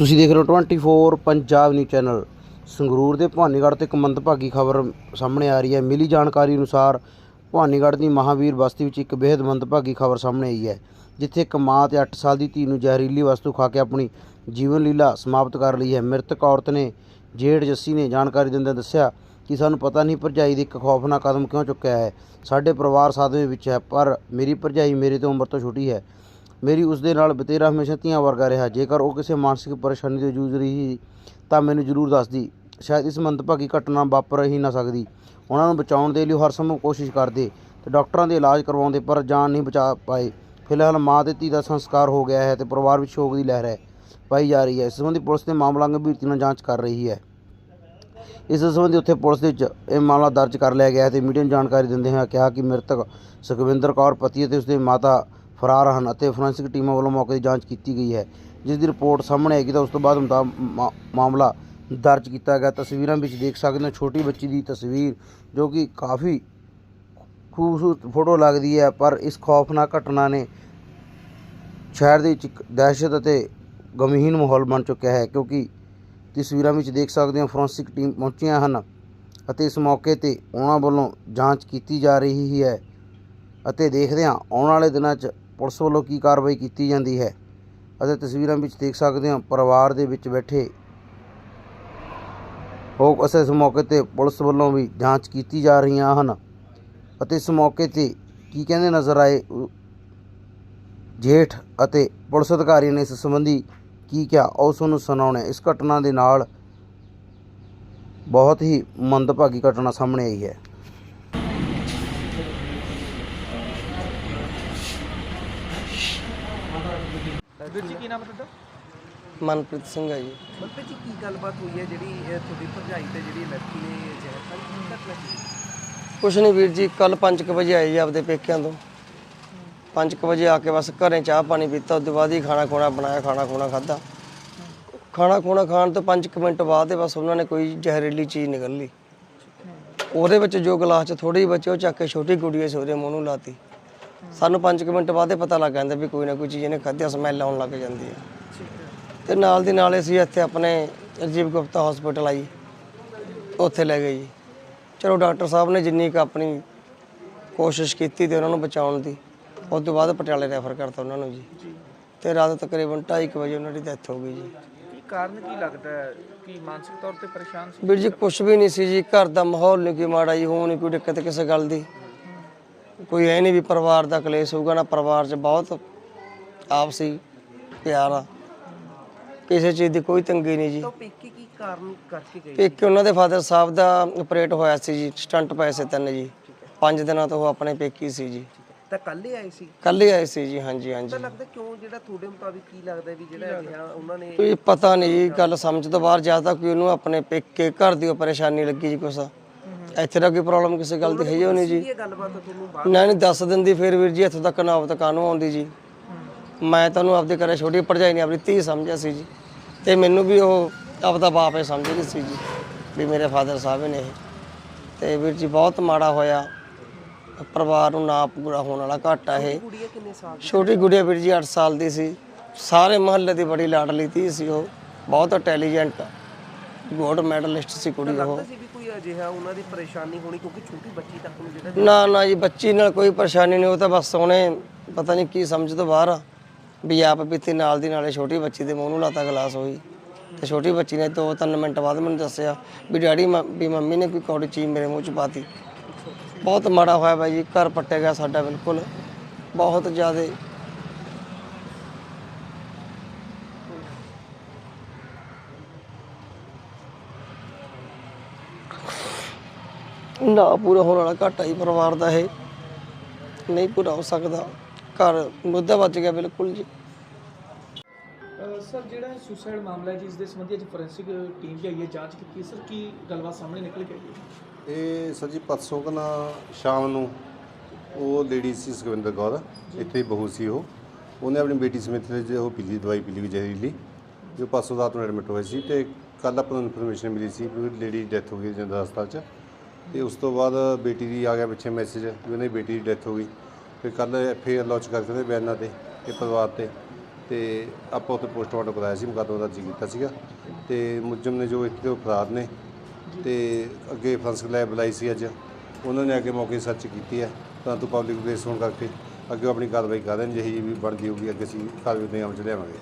ਤੁਸੀਂ ਦੇਖ ਰਹੇ ਹੋ 24 ਪੰਜਾਬ ਨਿਊਜ਼ ਚੈਨਲ ਸੰਗਰੂਰ ਦੇ ਭਵਾਨੀਗੜ੍ਹ 'ਤੇ ਇੱਕ ਮੰਦਭਾਗੀ ਖਬਰ ਸਾਹਮਣੇ ਆ ਰਹੀ ਹੈ। ਮਿਲੀ ਜਾਣਕਾਰੀ ਅਨੁਸਾਰ ਭਵਾਨੀਗੜ੍ਹ ਦੀ ਮਹਾਵੀਰ ਬਸਤੀ ਵਿੱਚ ਇੱਕ ਬੇहद ਮੰਦਭਾਗੀ ਖਬਰ ਸਾਹਮਣੇ ਆਈ ਹੈ, ਜਿੱਥੇ ਇੱਕ ਮਾਂ ਤੇ 8 ਸਾਲ ਦੀ ਧੀ ਨੂੰ ਜ਼ਹਿਰੀਲੀ ਵਸਤੂ ਖਾ ਕੇ ਆਪਣੀ ਜੀਵਨ ਲੀਲਾ ਸਮਾਪਤ ਕਰ ਲਈ ਹੈ। ਮ੍ਰਿਤਕ ਔਰਤ ਨੇ ਜੇਠ ਜੱਸੀ ਨੇ ਜਾਣਕਾਰੀ ਦਿੰਦਿਆਂ ਦੱਸਿਆ ਕਿ ਸਾਨੂੰ ਪਤਾ ਨਹੀਂ ਭਰਜਾਈ ਦੀ ਇੱਕ ਖੌਫਨਾਕ ਕਦਮ ਕਿਉਂ ਚੁੱਕਿਆ ਹੈ। ਸਾਡੇ ਪਰਿਵਾਰ ਸਾਧਵੇਂ ਵਿੱਚ ਹੈ, ਪਰ ਮੇਰੀ ਭਰਜਾਈ ਮੇਰੇ ਤੋਂ ਉਮਰ ਤੋਂ ਛੋਟੀ ਹੈ। ਮੇਰੀ ਉਸ ਦੇ ਨਾਲ ਬਤੇਰਾ ਹਮੇਸ਼ਾ ਧੀਆਂ ਵਰਗਾ ਰਿਹਾ। ਜੇਕਰ ਉਹ ਕਿਸੇ ਮਾਨਸਿਕ ਪਰੇਸ਼ਾਨੀ ਤੋਂ ਜੂਝ ਰਹੀ ਤਾਂ ਮੈਨੂੰ ਜ਼ਰੂਰ ਦੱਸਦੀ। ਸ਼ਾਇਦ ਇਸ ਮੰਦਭਾਗੀ ਘਟਨਾ ਵਾਪਰ ਹੀ ਨਾ ਸਕਦੀ। ਉਹਨਾਂ ਨੂੰ ਬਚਾਉਣ ਦੇ ਲਈ ਹਰ ਸੰਭਵ ਕੋਸ਼ਿਸ਼ ਕਰਦੇ ਤੇ ਡਾਕਟਰਾਂ ਦੇ ਇਲਾਜ ਕਰਵਾਉਂਦੇ, ਪਰ ਜਾਨ ਨਹੀਂ ਬਚਾ ਪਾਏ। ਫਿਲਹਾਲ ਮਾਂ ਤੇ ਧੀ ਦਾ ਸੰਸਕਾਰ ਹੋ ਗਿਆ ਹੈ ਤੇ ਪਰਿਵਾਰ ਵਿੱਚ ਸ਼ੋਕ ਦੀ ਲਹਿਰ ਹੈ, ਪਾਈ ਜਾ ਰਹੀ ਹੈ। ਇਸ ਸੰਬੰਧੀ ਪੁਲਿਸ ਨੇ ਮਾਮਲਾ ਗੰਭੀਰਤਾ ਨਾਲ ਜਾਂਚ ਕਰ ਰਹੀ ਹੈ। ਇਸ ਸੰਬੰਧੀ ਉੱਥੇ ਪੁਲਿਸ ਦੇ ਵਿੱਚ ਇਹ ਮਾਮਲਾ ਦਰਜ ਕਰ ਲਿਆ ਗਿਆ ਹੈ ਤੇ ਮੀਡੀਆ ਨੂੰ ਜਾਣਕਾਰੀ ਦਿੰਦੇ ਹੋਏ ਕਿਹਾ ਕਿ ਮ੍ਰਿਤਕ ਸੁਖਵਿੰਦਰ ਕੌਰ ਪਤੀ ਅਤੇ ਉਸਦੇ ਮਾਤਾ ਫਰਾਰ ਹਨ ਅਤੇ ਫੋਰੈਂਸਿਕ ਟੀਮਾਂ ਵੱਲੋਂ ਮੌਕੇ ਦੀ ਜਾਂਚ ਕੀਤੀ ਗਈ ਹੈ। ਜਿਸ ਦੀ ਰਿਪੋਰਟ ਸਾਹਮਣੇ ਆਏਗੀ ਤਾਂ ਉਸ ਤੋਂ ਬਾਅਦ ਮੁਤਾ- ਮਾ- ਮਾਮਲਾ ਦਰਜ ਕੀਤਾ ਗਿਆ। ਤਸਵੀਰਾਂ ਵਿੱਚ ਦੇਖ ਸਕਦੇ ਹੋ ਛੋਟੀ ਬੱਚੀ ਦੀ ਤਸਵੀਰ, ਜੋ ਕਿ ਕਾਫੀ ਖੂਬਸੂਰਤ ਫੋਟੋ ਲੱਗਦੀ ਹੈ, ਪਰ ਇਸ ਖੌਫਨਾਕ ਘਟਨਾ ਨੇ ਸ਼ਹਿਰ ਦੇ ਵਿੱਚ ਇੱਕ ਦਹਿਸ਼ਤ ਅਤੇ ਗਮਹੀਨ ਮਾਹੌਲ ਬਣ ਚੁੱਕਿਆ ਹੈ, ਕਿਉਂਕਿ ਤਸਵੀਰਾਂ ਵਿੱਚ ਦੇਖ ਸਕਦੇ ਹੋ ਫੋਰੈਂਸਿਕ ਟੀਮ ਪਹੁੰਚੀਆਂ ਹਨ ਅਤੇ ਇਸ ਮੌਕੇ ਤੇ ਉਹਨਾਂ ਵੱਲੋਂ ਜਾਂਚ ਕੀਤੀ ਜਾ ਰਹੀ ਹੈ ਅਤੇ ਦੇਖਦੇ ਹਾਂ ਆਉਣ ਵਾਲੇ ਦਿਨਾਂ 'ਚ ਪੁਲਿਸ ਵੱਲੋਂ ਕੀ ਕਾਰਵਾਈ ਕੀਤੀ ਜਾਂਦੀ ਹੈ? ਅਤੇ ਤਸਵੀਰਾਂ ਵਿੱਚ ਦੇਖ ਸਕਦੇ ਹੋ ਪਰਿਵਾਰ ਦੇ ਵਿੱਚ ਬੈਠੇ ਲੋਕ ਅਸੀਂ ਇਸ ਮੌਕੇ ਤੇ ਪੁਲਿਸ ਵੱਲੋਂ ਵੀ ਜਾਂਚ ਕੀਤੀ ਜਾ ਰਹੀਆਂ ਹਨ। ਅਤੇ ਇਸ ਮੌਕੇ ਤੇ ਕੀ ਕਹਿੰਦੇ ਨਜ਼ਰ ਆਏ? ਜੇਠ ਅਤੇ ਪੁਲਿਸ ਅਧਿਕਾਰੀ ਨੇ ਇਸ ਸੰਬੰਧੀ ਕੀ ਕਿਹਾ? ਆਓ ਤੁਹਾਨੂੰ ਸੁਣਾਉਣੇ। ਇਸ ਘਟਨਾ ਦੇ ਨਾਲ ਬਹੁਤ ਹੀ ਮੰਦਭਾਗੀ ਘਟਨਾ ਸਾਹਮਣੇ ਆਈ ਹੈ। ਵੀਰ ਜੀ ਕੀ ਨਾਮ ਹੈ ਤੁਹਾਡਾ? ਮਨਪ੍ਰੀਤ ਸਿੰਘ ਹੈ ਜੀ। ਮਤਲਬ ਜੀ ਕੀ ਗੱਲਬਾਤ ਹੋਈ ਹੈ ਜਿਹੜੀ ਇਹ ਤੁਹਾਡੀ ਭਰਜਾਈ ਤੇ ਜਿਹੜੀ ਲੜਕੀ ਨੇ ਜ਼ਹਿਰ ਖਾਈ? ਕੀ ਘਟਨਾ ਕੀ ਕੁਛ ਨਹੀਂ ਵੀਰ ਜੀ ਕੱਲ 5:00 ਵਜੇ ਆਏ ਜੀ ਆਪਦੇ ਪੇਕਿਆਂ ਤੋਂ। 5:00 ਵਜੇ ਆ ਕੇ ਬਸ ਘਰੇ ਚਾਹ ਪਾਣੀ ਪੀਤਾ ਉਸ ਤੋਂ ਬਾਅਦ ਹੀ ਖਾਣਾ ਖੋਣਾ ਬਣਾਇਆ ਖਾਣਾ ਖੋਣਾ ਖਾਦਾ ਖਾਣਾ ਖੋਣਾ ਖਾਣ ਤੋਂ 5 ਮਿੰਟ ਬਾਅਦ ਹੀ ਬਸ ਉਹਨਾਂ ਨੇ ਕੋਈ ਜ਼ਹਿਰੀਲੀ ਚੀਜ਼ ਨਿਕਲ ਲਈ। ਉਹਦੇ ਵਿੱਚ ਜੋ ਗਲਾਸ 'ਚ ਥੋੜੀ ਬਚੀ ਉਹ ਚੱਕ ਕੇ ਛੋਟੀ ਗੁੜੀਏ ਸੋਰੇ ਮੂੰਹ ਨੂੰ ਲਾਤੀ। ਸਾਨੂੰ 5 ਮਿੰਟ ਬਾਅਦ ਹੀ ਪਤਾ ਲੱਗ ਜਾਂਦਾ ਵੀ ਕੋਈ ਨਾ ਕੋਈ ਚੀਜ਼ ਇਹਨੇ ਖਾਧੀ ਸਮੈਲ ਆਉਣ ਲੱਗ ਜਾਂਦੀ ਹੈ ਤੇ ਨਾਲ ਦੀ ਨਾਲ ਅਸੀਂ ਇੱਥੇ ਆਪਣੇ ਰਜੀਵ ਗੁਪਤਾ ਹਸਪੀਟਲ ਆਈ ਉੱਥੇ ਲੈ ਗਏ ਜੀ। ਚਲੋ ਡਾਕਟਰ ਸਾਹਿਬ ਨੇ ਜਿੰਨੀ ਕੁ ਆਪਣੀ ਕੋਸ਼ਿਸ਼ ਕੀਤੀ ਤੇ ਉਹਨਾਂ ਨੂੰ ਬਚਾਉਣ ਦੀ ਉਸ ਤੋਂ ਬਾਅਦ ਪਟਿਆਲੇ ਰੈਫਰ ਕਰਤਾ ਉਹਨਾਂ ਨੂੰ ਜੀ। ਤੇ ਰਾਤ ਤਕਰੀਬਨ 2:30 ਵਜੇ ਉਹਨਾਂ ਦੀ ਡੈਥ ਹੋ ਗਈ ਜੀ। ਕੀ ਕਾਰਨ ਕੀ ਲੱਗਦਾ ਹੈ? ਕਿ ਮਾਨਸਿਕ ਤੌਰ ਤੇ ਪਰੇਸ਼ਾਨ ਸੀ? ਵੀਰ ਜੀ ਕੁਝ ਵੀ ਨਹੀਂ ਸੀ ਜੀ ਘਰ ਦਾ ਮਾਹੌਲ ਨਹੀਂ ਕੋਈ ਮਾੜਾ ਜੀ ਹੋ ਨਹੀਂ ਕੋਈ ਦਿੱਕਤ ਕਿਸੇ ਗੱਲ ਦੀ। ਕੋਈ ਐ ਨਹੀਂ ਵੀ ਪਰਿਵਾਰ ਦਾ ਕਲੇਸ਼ ਹੋਊਗਾ ਨਾ ਪਰਿਵਾਰ 'ਚ ਬਹੁਤ ਆਪਸੀ ਪਿਆਰ ਆ। ਕਿਸੇ ਚੀਜ਼ ਦੀ ਕੋਈ ਤੰਗੀ ਨਹੀਂ ਜੀ। ਤਾਂ ਪੇਕੇ ਕੀ ਕਾਰਨ ਕਰਕੇ ਗਈ ਇੱਕ ਉਹਨਾਂ ਦੇ ਫਾਦਰ ਸਾਹਿਬ ਦਾ ਆਪਰੇਟ ਹੋਇਆ ਸੀ ਜੀ ਸਟੰਟ ਪਏ ਸੀ ਤਿੰਨ ਜੀ। ਪੰਜ ਦਿਨਾਂ ਤੋਂ ਉਹ ਆਪਣੇ ਪੇਕੀ ਸੀ ਜੀ। ਤਾਂ ਕੱਲ ਹੀ ਆਏ ਸੀ? ਕੱਲ ਹੀ ਆਏ ਸੀ ਜੀ ਹਾਂਜੀ ਹਾਂਜੀ। ਤਾਂ ਲੱਗਦਾ ਕਿਉਂ ਜਿਹੜਾ ਤੁਹਾਡੇ ਮੁਤਾਬਿਕ ਕੀ ਲੱਗਦਾ ਵੀ ਜਿਹੜਾ ਅਜਿਹਾ ਉਹਨਾਂ ਨੇ ਕੋਈ ਪਤਾ ਨਹੀਂ ਜੀ ਗੱਲ ਸਮਝ ਤੋਂ ਬਾਹਰ ਜ਼ਿਆਦਾ ਕੋਈ ਉਹਨੂੰ ਆਪਣੇ ਪੇਕੇ ਘਰ ਦੀ ਪਰੇਸ਼ਾਨੀ ਲੱਗੀ ਜੀ ਕੁਛ। ਇੱਥੇ ਦਾ ਕੋਈ ਪ੍ਰੋਬਲਮ ਕਿਸੇ ਗੱਲ ਦੀ ਹੈ ਹੀ ਨਹੀਂ ਜੀ? ਇਹ ਗੱਲਬਾਤ ਤੁਹਾਨੂੰ ਬਾਅਦ ਨਾ ਨਹੀਂ ਦੱਸ ਦਿੰਦੀ ਫਿਰ ਵੀਰ ਜੀ ਇੱਥੋਂ ਤੱਕ ਨੌਬਤ ਕਾਨੂੰ ਆਉਂਦੀ ਜੀ। ਮੈਂ ਤੁਹਾਨੂੰ ਆਪਦੇ ਘਰੇ ਛੋਟੀ ਭਰਜਾਈ ਨਹੀਂ ਆਪਣੀ ਧੀ ਸਮਝਿਆ ਸੀ ਜੀ। ਤੇ ਮੈਨੂੰ ਵੀ ਉਹ ਆਪਦਾ ਬਾਪ ਹੀ ਸਮਝਦੀ ਸੀ ਜੀ ਵੀ ਮੇਰੇ ਫਾਦਰ ਸਾਹਿਬ ਨੇ ਇਹ। ਤੇ ਵੀਰ ਜੀ ਬਹੁਤ ਮਾੜਾ ਹੋਇਆ। ਪਰਿਵਾਰ ਨੂੰ ਨਾ ਪੂਰਾ ਹੋਣ ਵਾਲਾ ਘਾਟਾ ਇਹ। ਕੁੜੀਆਂ ਕਿੰਨੇ ਸਾਲ ਦੀ? ਛੋਟੀ ਗੁੜੀਆ ਵੀਰ ਜੀ 8 ਸਾਲ ਦੀ ਸੀ। ਸਾਰੇ ਮਹੱਲੇ ਦੀ ਬੜੀ ਲਾਡਲੀ ਧੀ ਸੀ ਉਹ। ਬਹੁਤ ਇੰਟੈਲੀਜੈਂਟ ਗੋਲਡ ਮੈਡਲਿਸਟ ਸੀ ਕੁੜੀ ਉਹ। ਲੱਗਦਾ ਸੀ ਵੀ ਕੋਈ ਅਜਿਹਾ ਉਹਨਾਂ ਦੀ ਪਰੇਸ਼ਾਨੀ ਹੋਣੀ ਕਿਉਂਕਿ ਛੋਟੀ ਬੱਚੀ ਤੱਕ ਨੂੰ ਜਿਹੜਾ ਨਾ ਨਾ ਜੀ ਬੱਚੀ ਨਾਲ ਕੋਈ ਪਰੇਸ਼ਾਨੀ ਨਹੀਂ ਉਹ ਤਾਂ ਬਸ ਉਹਨੇ ਪਤਾ ਨਹੀਂ ਕੀ ਸਮਝ ਤੋਂ ਬਾਹਰ ਆ। ਵੀ ਆਪ ਪੀਤੀ ਨਾਲ ਦੀ ਨਾਲੇ ਛੋਟੀ ਬੱਚੀ ਦੇ ਮੂੰਹ ਨੂੰ ਲਾਤਾ ਗਲਾਸ ਹੋਈ। ਤੇ ਛੋਟੀ ਬੱਚੀ ਨੇ ਦੋ ਤਿੰਨ ਮਿੰਟ ਬਾਅਦ ਮੈਨੂੰ ਦੱਸਿਆ ਵੀ ਡੈਡੀ ਮ- ਵੀ ਮੰਮੀ ਨੇ ਕੋਈ ਕੌੜੀ ਚੀਜ਼ ਮੇਰੇ ਮੂੰਹ ਚ ਪਾਤੀ। ਬਹੁਤ ਮਾੜਾ ਹੋਇਆ ਬਾਈ ਜੀ ਘਰ ਪੱਟਿਆ ਗਿਆ ਸਾਡਾ ਬਿਲਕੁਲ। ਬਹੁਤ ਜ਼ਿਆਦਾ ਨਾ ਪੂਰਾ ਹੋਣ ਵਾਲਾ ਘਾਟਾ ਹੀ ਪਰਿਵਾਰ ਦਾ ਇਹ। ਨਹੀਂ ਪੂਰਾ ਹੋ ਸਕਦਾ। ਘਰ ਮੁੱਦਾ ਬਚ ਗਿਆ ਬਿਲਕੁਲ ਜੀ। ਸਰ ਜਿਹੜਾ ਸੁਸਾਈਡ ਮਾਮਲਾ ਹੈ ਜਿਸ ਦੇ ਸੰਬੰਧੀ ਅੱਜ ਫੋਰੈਂਸਿਕ ਟੀਮ ਵੀ ਆਈ ਹੈ ਜਾਂਚ ਕੀਤੀ ਸਰ ਕੀ ਗੱਲਬਾਤ ਸਾਹਮਣੇ ਨਿਕਲ ਕੇ ਆਈ ਹੈ? ਇਹ ਸਰ ਜੀ ਪਰਸੋਂ ਕਨਾ ਸ਼ਾਮ ਨੂੰ ਉਹ ਲੇਡੀ ਸੀ ਸੁਖਵਿੰਦਰ ਕੌਰ ਇੱਥੇ ਹੀ ਬਹੂ ਸੀ ਉਹ। ਉਹਨੇ ਆਪਣੀ ਬੇਟੀ ਸਮੇਤ ਜੇ ਉਹ ਪੀਲੀ ਦਵਾਈ ਪੀਲੀ ਜ਼ਹਿਰੀਲੀ। ਜੋ ਪਰਸੋਂ ਰਾਤ ਨੂੰ ਐਡਮਿਟ ਹੋਏ ਸੀ ਤੇ ਕੱਲ ਆਪਾਂ ਨੂੰ ਇਨਫੋਰਮੇਸ਼ਨ ਮਿਲੀ ਸੀ ਵੀ ਲੇਡੀ ਡੈਥ ਹੋ ਗਈ ਜਿੰਦਾ ਹਸਪਤਾਲ 'ਚ। ਤੇ ਉਸ ਤੋਂ ਬਾਅਦ ਬੇਟੀ ਦੀ ਆ ਗਿਆ ਪਿੱਛੇ ਮੈਸੇਜ ਵੀ ਉਹਨੇ ਬੇਟੀ ਦੀ ਡੈਥ ਹੋ ਗਈ। ਫਿਰ ਕੱਲ ਐਫ ਆਈ ਆਰ ਲਾਂਚ ਕਰਕੇ ਉਹਦੇ ਬਿਆਨਾਂ ਤੇ ਇਹ ਪਰਿਵਾਰ ਤੇ ਤੇ ਆਪਾਂ ਉੱਥੇ ਪੋਸਟਮਾਰਟਮ ਕਰਾਇਆ ਸੀ, ਮੁਕੱਦਮਾ ਦਰਜ ਕੀਤਾ ਸੀਗਾ। ਤੇ ਮੁਲਜ਼ਮ ਨੇ ਜੋ ਇੱਥੇ ਉਹ ਫਰਾਰ ਨੇ, ਤੇ ਅੱਗੇ ਫਰਾਂਸਿਕ ਲੈਬ ਬੁਲਾਈ ਸੀ ਅੱਜ। ਉਹਨਾਂ ਨੇ ਅੱਗੇ ਮੌਕੇ ਸਰਚ ਕੀਤੀ ਹੈ, ਤਾਂ ਤੋਂ ਪਬਲਿਕ ਪਲੇਸ ਹੋਣ ਕਰਕੇ ਅੱਗੇ ਆਪਣੀ ਕਾਰਵਾਈ ਕਰ ਰਹੇ ਨੇ ਜਿਹੀ ਵੀ ਬਣਦੀ ਹੋਊਗੀ, ਅੱਗੇ ਅਸੀਂ ਕਾਰਵਾਈ ਦੇ ਅਮਲ ਚ ਲਿਆਵਾਂਗੇ।